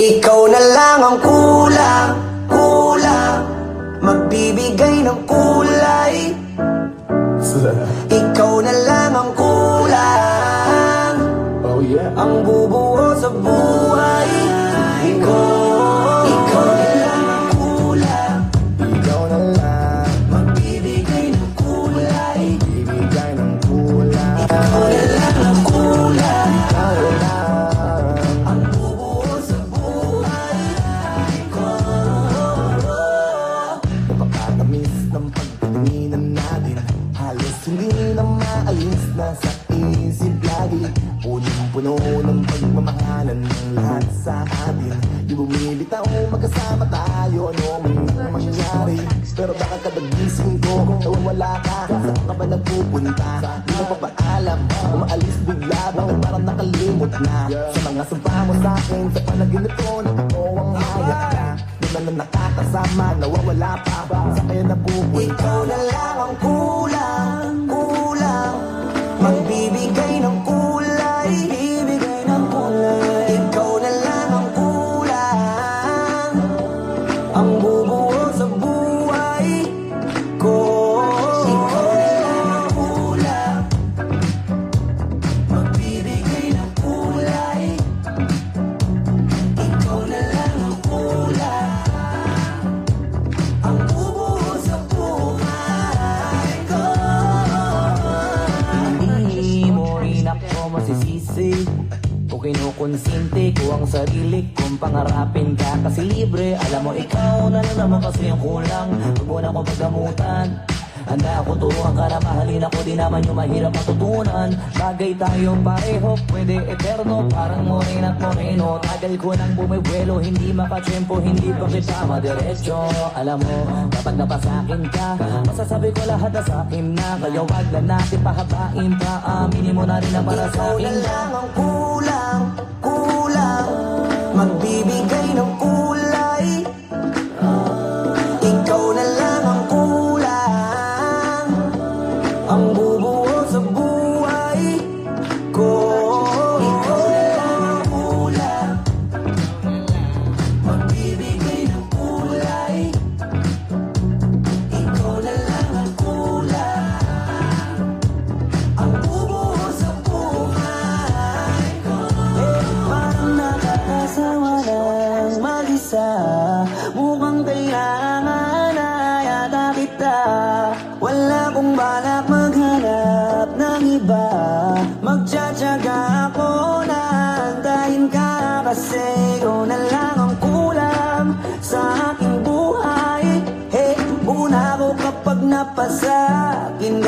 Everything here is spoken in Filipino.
Ikaw na lang ang kulang, kulang. Magbibigay ng kulay sa isip lagi. Punong-puno ng pagmamahalan ng lahat sa atin. Di bumilitaw magkasama tayo. Ano man mangyari. Pero baka kadagising ko Nawawala ka. Saan ka ba nagpupunta? Di mo pa ba alam? Umaalis bigla Bakit parang nakalimot na? Sa mga sumpa mo sa akin Sa panaginip ko Na ikaw ang hayat na Di na nakakasama Nawawala pa. Sa kaya napupunta. Ikaw na lang ang kulang, masisisi Kung kinukonsinte ko ang sarili kong pangarapin ka Kasi libre, alam mo ikaw na naman kasi yung kulang. Huwag mo na akong pagdamutan Handa ako turuan ka na mahalin ako Di naman yung mahirap matutunan. Bagay tayong pareho, pwede eterno Parang morin at moreno. Tagal ko nang bumibuelo Hindi makachempo, hindi pa kita madiretso. Alam mo, kapag napasakin ka Masasabi ko lahat na sa akin na. Kaya wag na natin pahabain pa Aminin mo na rin na para sa Ikaw na lang ang kulang, kulang. Magbibigay iba. Magtsatsaga ako na antayin ka Kasi ikaw na lang ang kulang sa aking buhay. Hey, una ko kapag napasa akin